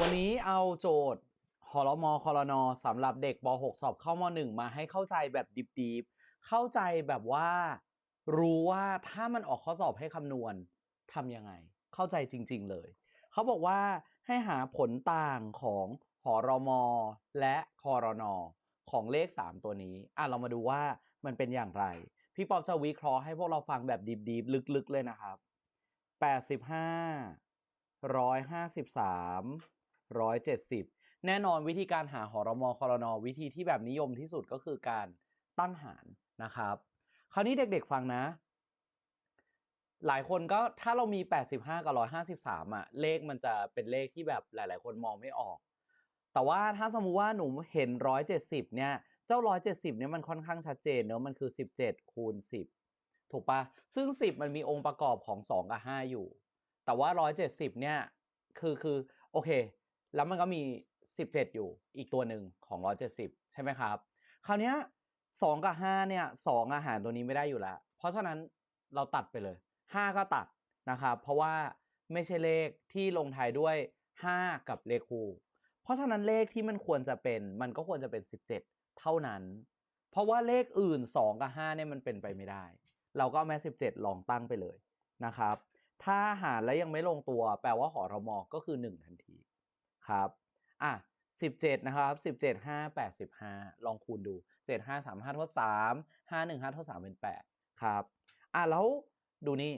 วันนี้เอาโจทย์หอรมอคอรนอสำหรับเด็กป .6 สอบเข้าม .1 มาให้เข้าใจแบบดิบๆ เข้าใจแบบว่า รู้ว่าถ้ามันออกข้อสอบให้คำนวณทำยังไง เข้าใจจริง ๆ เลย เขาบอกว่าให้หาผลต่างของหอรมอและคอรนอของเลข 3 ตัวนี้ อะเรามาดูว่ามันเป็นอย่างไร พี่ป๊อบจะวิเคราะห์ให้พวกเราฟังแบบดิบๆ ลึกๆ เลยนะครับ 85ร้ อยห้าสิบสามร้อยเจ็ดสิบแน่นอนวิธีการหาหอรมอคอรนอวิธีที่แบบนิยมที่สุดก็คือการตั้งหารนะครับ คราวนี้เด็กๆฟังนะ หลายคนก็ถ้าเรามี 85 กับ 153อะเลขมันจะเป็นเลขที่แบบหลาย ๆ คนมองไม่ออก แต่ว่าถ้าสมมุติว่าหนูเห็น 170 เนี่ย เจ้า 170 เนี่ยมันค่อนข้างชัดเจนเนอะมันคือ 17 คูณ 10 ถูกปะซึ่ง 10 มันมีองค์ประกอบของ 2 กับ 5 อยู่ แต่ว่า 170 เนี่ย คือคือโอเค แล้วมันก็มี 17 อยู่อีกตัวหนึ่งของ 170 ใช่ไหมครับ คราวนี้ย2กับ5เนี่ย2อาหารตัวนี้ไม่ได้อยู่แล้ว เพราะฉะนั้นเราตัดไปเลย5ก็ตัดนะครับเพราะว่าไม่ใช่เลขที่ลงท้ายด้วย5กับเลขคู่ เพราะฉะนั้นเลขที่มันควรจะเป็นมันก็ควรจะเป็น 17 เท่านั้น เพราะว่าเลขอื่น 2 กับ5เนี่ยมันเป็นไปไม่ได้ เราก็เอาแม้17 ลองตั้งไปเลยนะครับ ถ้าหารแล้วยังไม่ลงตัวแปลว่าหอรมอก็คือ 1 ทันที ครับอะ17 นะครับ 17 5 85 ลองคูณดู 7 5 3 5ทด3 5 1 5ทด3เป็น 8 ครับ อะ แล้วดูนี่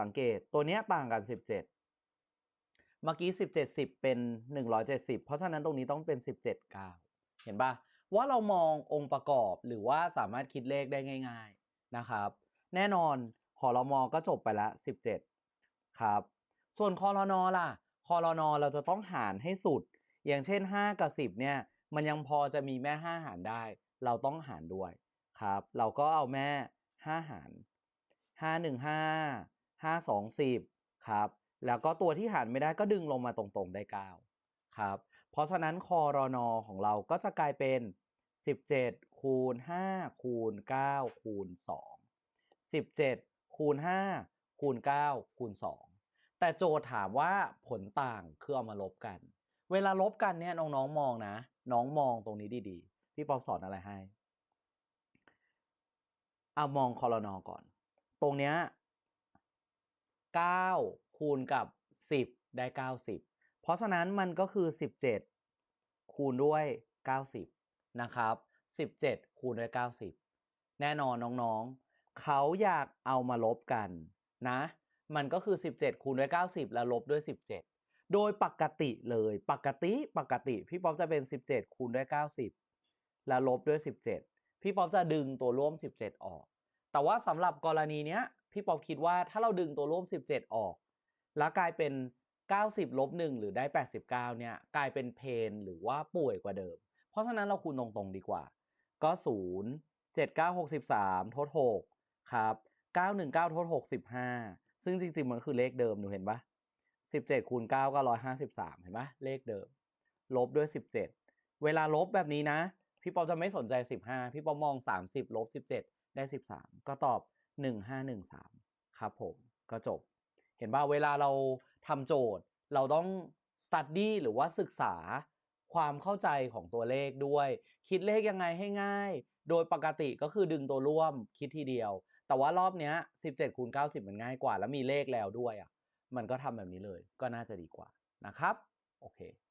สังเกตตัวเนี้ยต่างกัน 17 เมื่อกี้ 17 10 เป็น 170 เพราะฉะนั้นตรงนี้ต้องเป็น 17 9 เห็นปะว่าเรามององค์ประกอบหรือว่าสามารถคิดเลขได้ง่าย ๆ นะครับ แน่นอนหอรมอก็จบไปละ 17 ครับ ส่วนคอรนอล่ะ คอรนอเราจะต้องหารให้สุด อย่างเช่น 5 กับ 10เนี่ยมันยังพอจะมีแม่ 5 หารได้ เราต้องหารด้วยครับ เราก็เอาแม่ 5 หาร 5 1 5 5 2 10ครับแล้วก็ตัวที่หารไม่ได้ก็ดึงลงมาตรงๆได้ 9 ครับ เพราะฉะนั้นคอรนอของเราก็จะกลายเป็น 17 คูณ 5 คูณ 9 คูณ 2 17 คูณ 5 คูณ 9 คูณ 2 แต่โจทย์ถามว่าผลต่างคือเอามาลบกัน เวลาลบกันเนี่ยน้องๆมองนะ น้องมองตรงนี้ดีๆ พี่ปอสอนอะไรให้เอามองคอรนอก่อน ตรงเนี้ย9คูณกับ10ได้90เพราะฉะนั้นมันก็คือ17คูณด้วย90นะครับ17คูณด้วย90แน่นอนน้องๆ เขาอยากเอามาลบกันนะ มันก็คือ 17 คูณด้วย 90 แล้วลบด้วย 17 โดยปกติเลยปกติปกติ พี่ป๊อปจะเป็น 17 คูณด้วย 90 แล้วลบด้วย 17 พี่ป๊อปจะดึงตัวร่วม 17 ออก แต่ว่าสำหรับกรณีเนี้ยพี่ป๊อปคิดว่าถ้าเราดึงตัวร่วม 17 ออก แล้วกลายเป็น 90ลบ1หรือได้ 89 เนี่ยกลายเป็นเพนหรือว่าป่วยกว่าเดิม เพราะฉะนั้นเราคูณตรงๆดีกว่า ก็ 0 7 9 63ทด6ครับ919ทด65 ซึ่งจริงๆมันคือเลขเดิมหนูเห็นปะ17คูณ9ก็153เห็นปะเลขเดิม ลบด้วย17เวลาลบแบบนี้นะ พี่ปอจะไม่สนใจ15พี่ปอมอง30ลบ17ได้13ก็ตอบ1513ครับผมก็จบ เห็นป่ะเวลาเราทำโจทย์ เราต้อง study หรือว่าศึกษาความเข้าใจของตัวเลขด้วย คิดเลขยังไงให้ง่าย โดยปกติก็คือดึงตัวร่วมคิดทีเดียว แต่ว่ารอบเนี้ย17คูณ90 มันง่ายกว่า แล้วมีเลขแล้วด้วยอะ มันก็ทำแบบนี้เลย ก็น่าจะดีกว่านะครับ โอเค